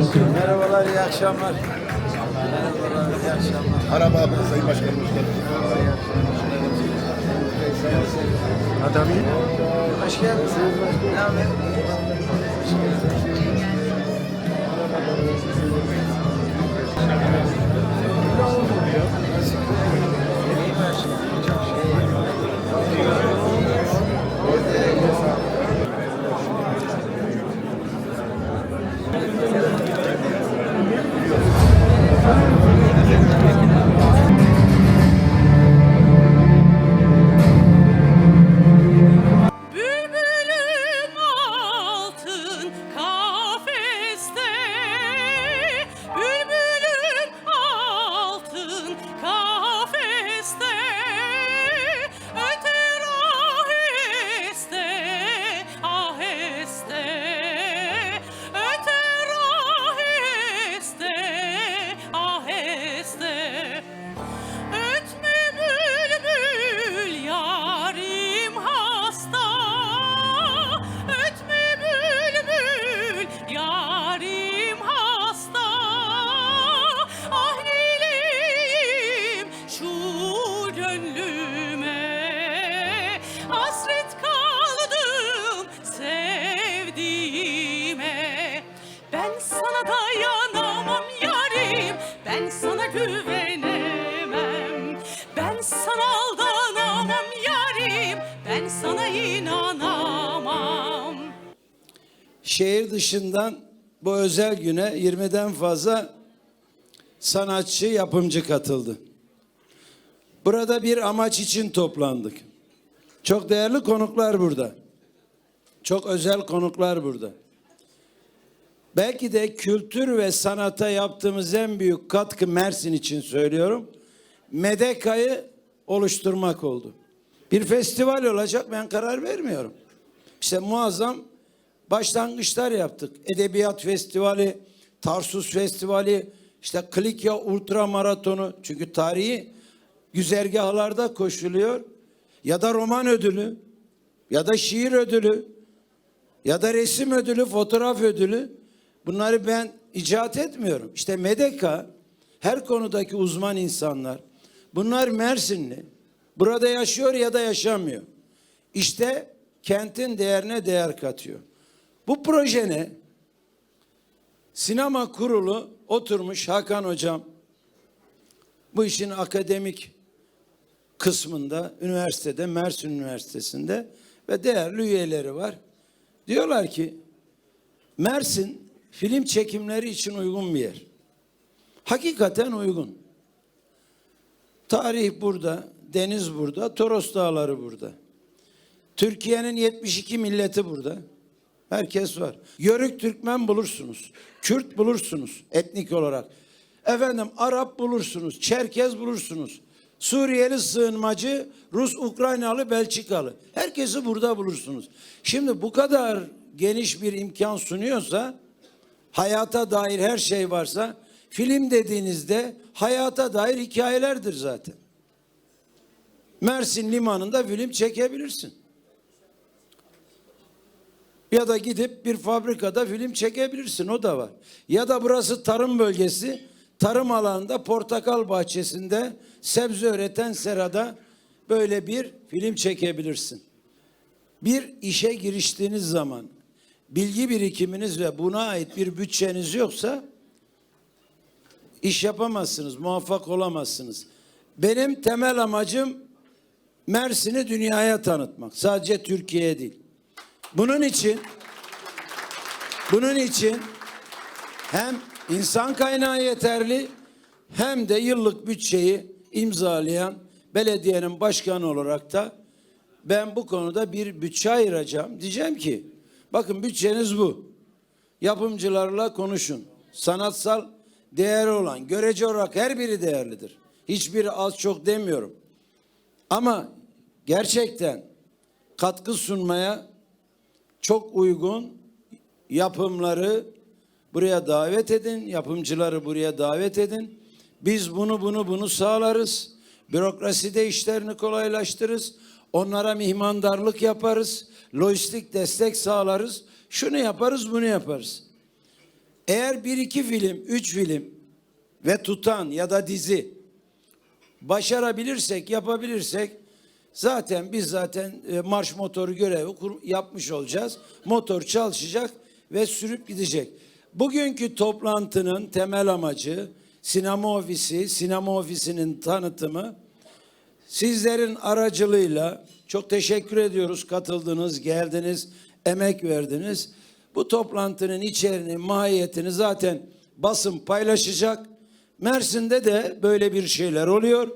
Merhabalar, iyi akşamlar. Merhabalar, iyi akşamlar. Merhaba abi, Sayın Başkanım hoş geldiniz. Adam iyi. Hoş geldiniz. Ne haber? Hoş geldiniz. Şehir dışından bu özel güne 20'den fazla sanatçı, yapımcı katıldı. Burada bir amaç için toplandık. Çok değerli konuklar burada. Çok özel konuklar burada. Belki de kültür ve sanata yaptığımız en büyük katkı Mersin için söylüyorum. Medeka'yı oluşturmak oldu. Bir festival olacak ben karar vermiyorum. İşte muazzam başlangıçlar yaptık. Edebiyat Festivali, Tarsus Festivali, işte Klikya Ultra Maratonu. Çünkü tarihi güzergahlarda koşuluyor. Ya da roman ödülü, ya da şiir ödülü, ya da resim ödülü, fotoğraf ödülü. Bunları ben icat etmiyorum. İşte Medeka, her konudaki uzman insanlar. Bunlar Mersinli. Burada yaşıyor ya da yaşamıyor. İşte kentin değerine değer katıyor. Bu proje ne? Sinema kurulu oturmuş Hakan hocam bu işin akademik kısmında üniversitede Mersin Üniversitesi'nde ve değerli üyeleri var. Diyorlar ki Mersin film çekimleri için uygun bir yer. Hakikaten uygun. Tarih burada, deniz burada, Toros Dağları burada. Türkiye'nin 72 milleti burada. Herkes var. Yörük Türkmen bulursunuz. Kürt bulursunuz etnik olarak. Efendim Arap bulursunuz. Çerkez bulursunuz. Suriyeli sığınmacı, Rus, Ukraynalı, Belçikalı. Herkesi burada bulursunuz. Şimdi bu kadar geniş bir imkan sunuyorsa, hayata dair her şey varsa, film dediğinizde hayata dair hikayelerdir zaten. Mersin limanında film çekebilirsin. Ya da gidip bir fabrikada film çekebilirsin o da var. Ya da burası tarım bölgesi. Tarım alanında portakal bahçesinde sebze üreten serada böyle bir film çekebilirsin. Bir işe giriştiğiniz zaman bilgi birikiminiz ve buna ait bir bütçeniz yoksa iş yapamazsınız, muvaffak olamazsınız. Benim temel amacım Mersin'i dünyaya tanıtmak. Sadece Türkiye'ye değil. Bunun için bunun için hem insan kaynağı yeterli hem de yıllık bütçeyi imzalayan belediyenin başkanı olarak da ben bu konuda bir bütçe ayıracağım. Diyeceğim ki bakın bütçeniz bu. Yapımcılarla konuşun. Sanatsal değeri olan, görece olarak her biri değerlidir. Hiçbiri az çok demiyorum. Ama gerçekten katkı sunmaya çok uygun yapımları buraya davet edin, yapımcıları buraya davet edin. Biz bunu bunu bunu sağlarız. Bürokraside işlerini kolaylaştırırız. Onlara mihmandarlık yaparız. Lojistik destek sağlarız. Şunu yaparız, bunu yaparız. Eğer bir iki film, üç film ve tutan ya da dizi başarabilirsek, yapabilirsek zaten biz zaten e, marş motoru görevi yapmış olacağız. Motor çalışacak ve sürüp gidecek. Bugünkü toplantının temel amacı sinema ofisi, sinema ofisinin tanıtımı. Sizlerin aracılığıyla çok teşekkür ediyoruz katıldınız, geldiniz, emek verdiniz. Bu toplantının içeriğini, mahiyetini zaten basın paylaşacak. Mersin'de de böyle bir şeyler oluyor.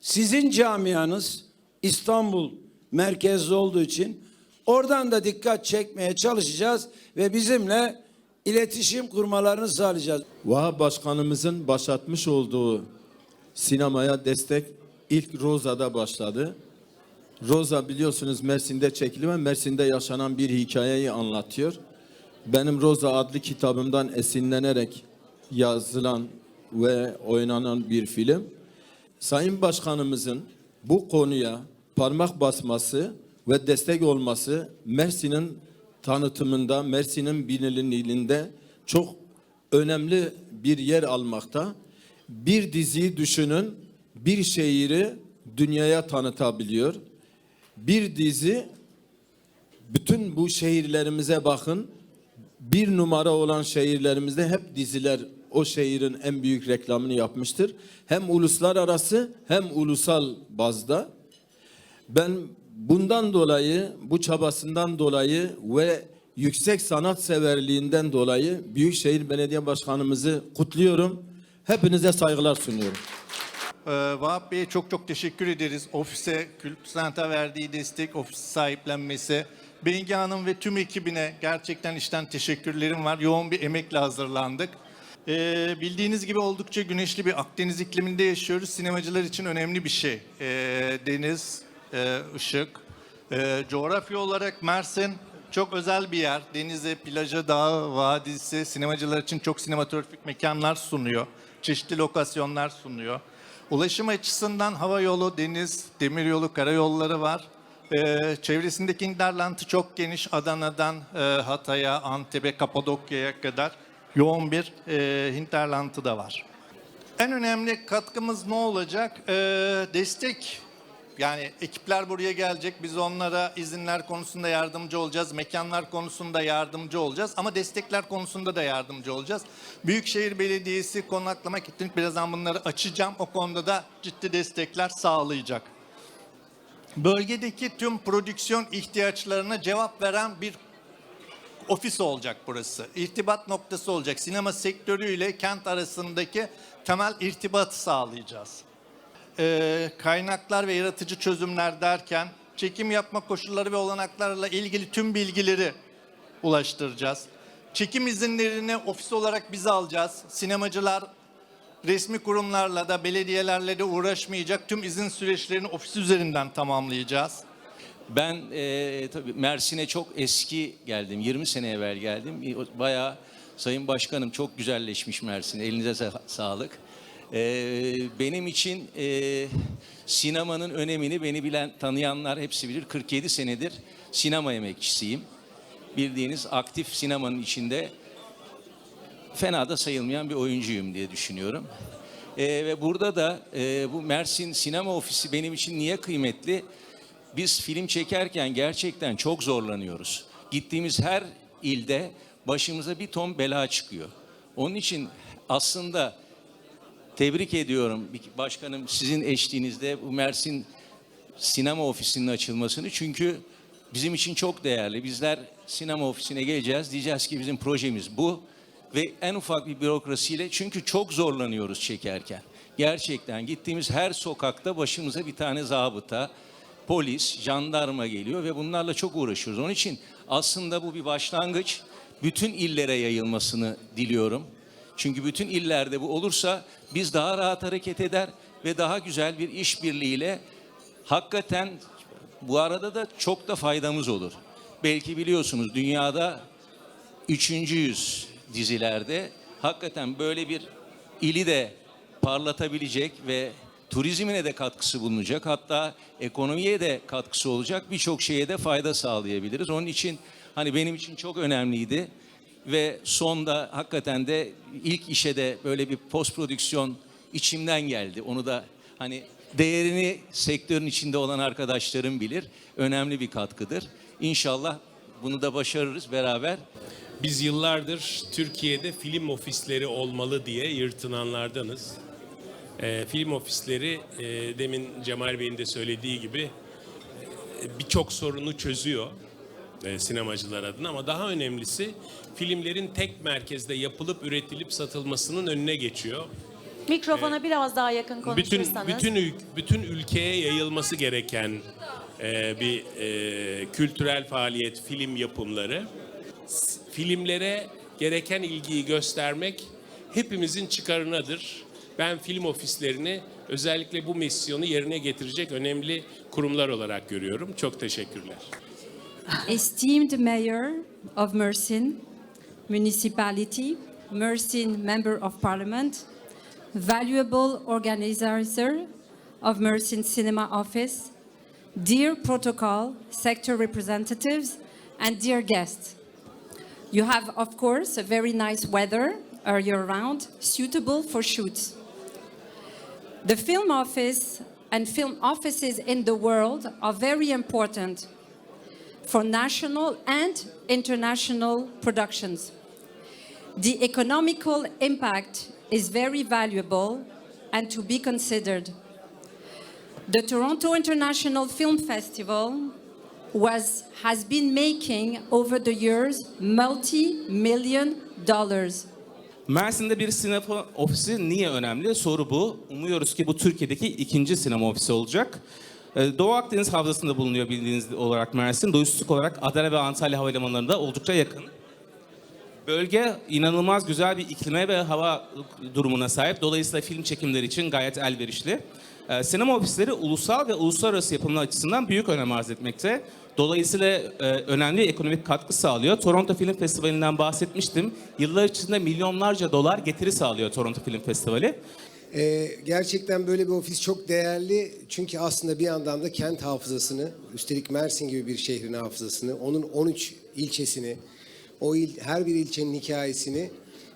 Sizin camianız İstanbul merkezli olduğu için oradan da dikkat çekmeye çalışacağız ve bizimle iletişim kurmalarını sağlayacağız. Vahap Başkanımızın başlatmış olduğu sinemaya destek ilk Roza'da başladı. Roza biliyorsunuz Mersin'de çekili ve Mersin'de yaşanan bir hikayeyi anlatıyor. Benim Roza adlı kitabımdan esinlenerek yazılan ve oynanan bir film. Sayın Başkanımızın bu konuya parmak basması ve destek olması Mersin'in tanıtımında, Mersin'in bilinirliğinde çok önemli bir yer almakta. Bir diziyi düşünün, bir şehri dünyaya tanıtabiliyor. Bir dizi bütün bu şehirlerimize bakın. Bir numara olan şehirlerimizde hep diziler o şehrin en büyük reklamını yapmıştır. Hem uluslararası hem ulusal bazda. Ben bundan dolayı, bu çabasından dolayı ve yüksek sanat severliğinden dolayı Büyükşehir Belediye Başkanımızı kutluyorum. Hepinize saygılar sunuyorum. Ee, Vahap Bey'e çok çok teşekkür ederiz. Ofise, Kültürsent'e verdiği destek, ofis sahiplenmesi. Bengi Hanım ve tüm ekibine gerçekten işten teşekkürlerim var. Yoğun bir emekle hazırlandık. Ee, bildiğiniz gibi oldukça güneşli bir Akdeniz ikliminde yaşıyoruz. Sinemacılar için önemli bir şey. Ee, deniz, e, ışık. Ee, coğrafya olarak Mersin çok özel bir yer. Denize, plaja, dağı, vadisi sinemacılar için çok sinematografik mekanlar sunuyor. Çeşitli lokasyonlar sunuyor. Ulaşım açısından hava yolu, deniz, demiryolu, karayolları var. Ee, çevresindeki hinterlandı çok geniş. Adana'dan e, Hatay'a, Antep'e, Kapadokya'ya kadar yoğun bir e, hinterlandı da var. En önemli katkımız ne olacak? Ee, destek. Yani ekipler buraya gelecek. Biz onlara izinler konusunda yardımcı olacağız. Mekanlar konusunda yardımcı olacağız. Ama destekler konusunda da yardımcı olacağız. Büyükşehir Belediyesi konaklama etkinlik birazdan bunları açacağım. O konuda da ciddi destekler sağlayacak. Bölgedeki tüm prodüksiyon ihtiyaçlarına cevap veren bir ofis olacak burası. İrtibat noktası olacak. Sinema sektörüyle kent arasındaki temel irtibatı sağlayacağız. Ee, kaynaklar ve yaratıcı çözümler derken çekim yapma koşulları ve olanaklarla ilgili tüm bilgileri ulaştıracağız. Çekim izinlerini ofis olarak biz alacağız. Sinemacılar resmi kurumlarla da belediyelerle de uğraşmayacak. Tüm izin süreçlerini ofis üzerinden tamamlayacağız. Ben eee tabii Mersin'e çok eski geldim. 20 sene evvel geldim. O- Bayağı Sayın Başkanım çok güzelleşmiş Mersin. Elinize sa- sağlık. Eee, benim için eee, sinemanın önemini beni bilen, tanıyanlar hepsi bilir. 47 senedir sinema emekçisiyim. Bildiğiniz aktif sinemanın içinde fena da sayılmayan bir oyuncuyum diye düşünüyorum. Ee, ve burada da e, bu Mersin Sinema Ofisi benim için niye kıymetli? Biz film çekerken gerçekten çok zorlanıyoruz. Gittiğimiz her ilde başımıza bir ton bela çıkıyor. Onun için aslında tebrik ediyorum başkanım sizin eşliğinizde bu Mersin sinema ofisinin açılmasını çünkü bizim için çok değerli. Bizler sinema ofisine geleceğiz diyeceğiz ki bizim projemiz bu ve en ufak bir bürokrasiyle çünkü çok zorlanıyoruz çekerken. Gerçekten gittiğimiz her sokakta başımıza bir tane zabıta, polis, jandarma geliyor ve bunlarla çok uğraşıyoruz. Onun için aslında bu bir başlangıç. Bütün illere yayılmasını diliyorum. Çünkü bütün illerde bu olursa biz daha rahat hareket eder ve daha güzel bir işbirliğiyle hakikaten bu arada da çok da faydamız olur. Belki biliyorsunuz dünyada üçüncüyüz dizilerde. Hakikaten böyle bir ili de parlatabilecek ve turizmine de katkısı bulunacak. Hatta ekonomiye de katkısı olacak. Birçok şeye de fayda sağlayabiliriz. Onun için hani benim için çok önemliydi. ve sonda hakikaten de ilk işe de böyle bir post prodüksiyon içimden geldi. Onu da hani değerini sektörün içinde olan arkadaşlarım bilir. Önemli bir katkıdır. İnşallah bunu da başarırız beraber. Biz yıllardır Türkiye'de film ofisleri olmalı diye yırtınanlardanız. Ee, film ofisleri e, demin Cemal Bey'in de söylediği gibi e, birçok sorunu çözüyor e, sinemacılar adına ama daha önemlisi filmlerin tek merkezde yapılıp üretilip satılmasının önüne geçiyor. Mikrofona biraz daha yakın Bütün konuşursanız. bütün ül- bütün ülkeye yayılması gereken e, bir e, kültürel faaliyet film yapımları. S- Filmlere gereken ilgiyi göstermek hepimizin çıkarınadır. Ben film ofislerini özellikle bu misyonu yerine getirecek önemli kurumlar olarak görüyorum. Çok teşekkürler. esteemed mayor of Mersin municipality, Mersin member of parliament, valuable organizer of Mersin Cinema Office, dear protocol sector representatives, and dear guests. You have, of course, a very nice weather all year round, suitable for shoots. The film office and film offices in the world are very important for national and international productions. The economical impact is very valuable and to be considered. The Toronto International Film Festival was, has been making over the years multi-million dollars. Mersin'de bir sinema ofisi niye önemli? Soru bu. Umuyoruz ki bu Türkiye'deki ikinci sinema ofisi olacak. Ee, Doğu Akdeniz Havzası'nda bulunuyor bildiğiniz olarak Mersin. Lojistik olarak Adana ve Antalya havalimanlarında oldukça yakın. Bölge inanılmaz güzel bir iklime ve hava durumuna sahip. Dolayısıyla film çekimleri için gayet elverişli. Ee, sinema ofisleri ulusal ve uluslararası yapımlar açısından büyük önem arz etmekte. Dolayısıyla e, önemli ekonomik katkı sağlıyor. Toronto Film Festivali'nden bahsetmiştim. Yıllar içinde milyonlarca dolar getiri sağlıyor Toronto Film Festivali. Ee, gerçekten böyle bir ofis çok değerli çünkü aslında bir yandan da kent hafızasını, üstelik Mersin gibi bir şehrin hafızasını, onun 13 ilçesini, o il, her bir ilçenin hikayesini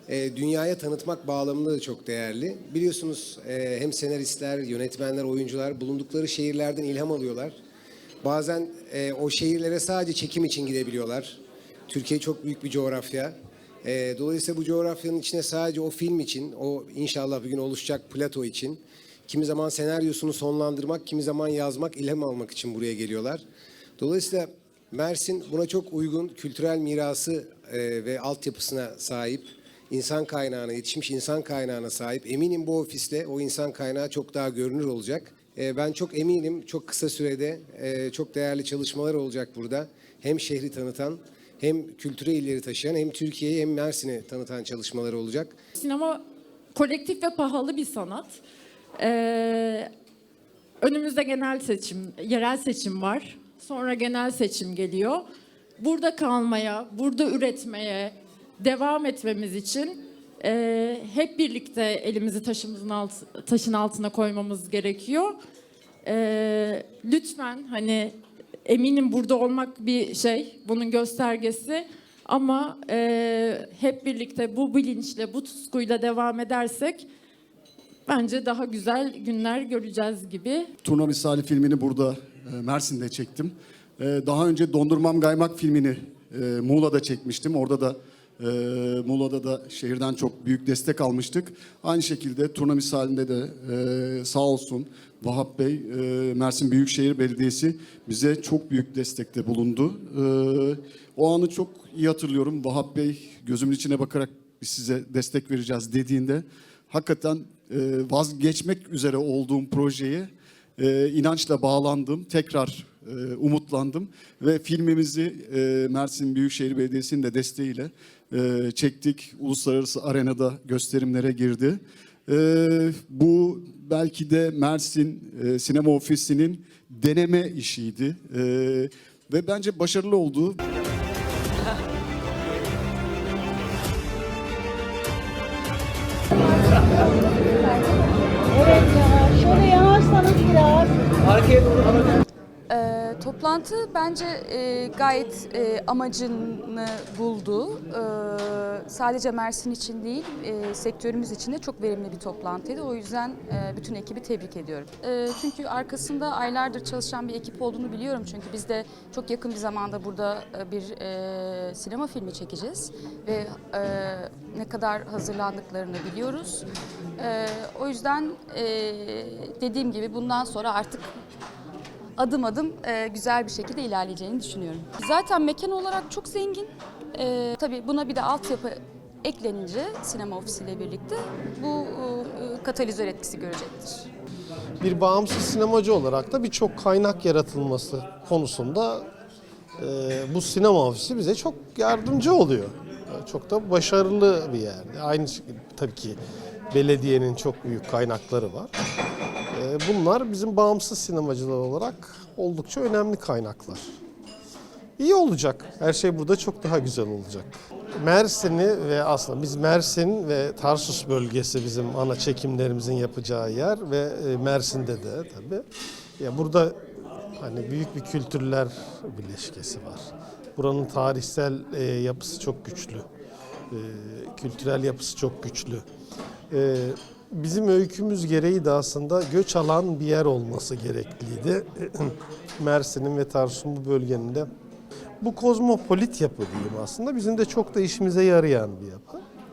e, dünyaya tanıtmak bağlamında da çok değerli. Biliyorsunuz e, hem senaristler, yönetmenler, oyuncular bulundukları şehirlerden ilham alıyorlar. Bazen e, o şehirlere sadece çekim için gidebiliyorlar. Türkiye çok büyük bir coğrafya. E, dolayısıyla bu coğrafyanın içine sadece o film için, o inşallah bir gün oluşacak plato için, kimi zaman senaryosunu sonlandırmak, kimi zaman yazmak, ilham almak için buraya geliyorlar. Dolayısıyla Mersin buna çok uygun kültürel mirası e, ve altyapısına sahip, insan kaynağına, yetişmiş insan kaynağına sahip. Eminim bu ofisle o insan kaynağı çok daha görünür olacak. E, ben çok eminim çok kısa sürede e, çok değerli çalışmalar olacak burada. Hem şehri tanıtan, hem kültüre illeri taşıyan, hem Türkiye'yi hem Mersin'i tanıtan çalışmalar olacak. Sinema kolektif ve pahalı bir sanat. Ee, önümüzde genel seçim, yerel seçim var. Sonra genel seçim geliyor. Burada kalmaya, burada üretmeye devam etmemiz için e, hep birlikte elimizi taşımızın alt, taşın altına koymamız gerekiyor. E, lütfen hani eminim burada olmak bir şey, bunun göstergesi. Ama e, hep birlikte bu bilinçle, bu tutkuyla devam edersek bence daha güzel günler göreceğiz gibi. Turna Misali filmini burada e, Mersin'de çektim. E, daha önce Dondurmam Gaymak filmini e, Muğla'da çekmiştim. Orada da e, Muğla'da da şehirden çok büyük destek almıştık. Aynı şekilde Turna Misali'nde de e, sağ olsun Vahap Bey, e, Mersin Büyükşehir Belediyesi bize çok büyük destekte bulundu. E, o anı çok iyi hatırlıyorum. Vahap Bey gözümün içine bakarak biz size destek vereceğiz dediğinde hakikaten e, vazgeçmek üzere olduğum projeye e, inançla bağlandım. Tekrar e, umutlandım ve filmimizi e, Mersin Büyükşehir Belediyesi'nin de desteğiyle e, çektik. Uluslararası arenada gösterimlere girdi. E, bu belki de Mersin e, Sinema Ofisi'nin deneme işiydi. E, ve bence başarılı oldu. Evet ya, şöyle yanaşsanız biraz. Ee, toplantı bence e, gayet e, amacını buldu. E, sadece Mersin için değil, e, sektörümüz için de çok verimli bir toplantıydı. O yüzden e, bütün ekibi tebrik ediyorum. E, çünkü arkasında aylardır çalışan bir ekip olduğunu biliyorum. Çünkü biz de çok yakın bir zamanda burada e, bir e, sinema filmi çekeceğiz ve e, ne kadar hazırlandıklarını biliyoruz. E, o yüzden e, dediğim gibi bundan sonra artık adım adım e, güzel bir şekilde ilerleyeceğini düşünüyorum. Zaten mekan olarak çok zengin. E, tabii buna bir de altyapı eklenince sinema ofisiyle birlikte bu e, katalizör etkisi görecektir. bir bağımsız sinemacı olarak da birçok kaynak yaratılması konusunda e, bu sinema ofisi bize çok yardımcı oluyor. E, Çok da başarılı bir yer. Aynı tabii ki belediyenin çok büyük kaynakları var. E, bunlar bizim bağımsız sinemacılar olarak oldukça önemli kaynaklar. İyi olacak. Her şey burada çok daha güzel olacak. Mersin'i ve aslında biz Mersin ve Tarsus bölgesi bizim ana çekimlerimizin yapacağı yer ve e, Mersin'de de tabii. Ya burada hani büyük bir kültürler bileşkesi var. Buranın tarihsel e, yapısı çok güçlü. E, kültürel yapısı çok güçlü. Bizim öykümüz gereği de aslında göç alan bir yer olması gerekliydi. Mersin'in ve Tarsus'un bu bölgenin de bu kozmopolit yapı diyeyim aslında bizim de çok da işimize yarayan bir yapı.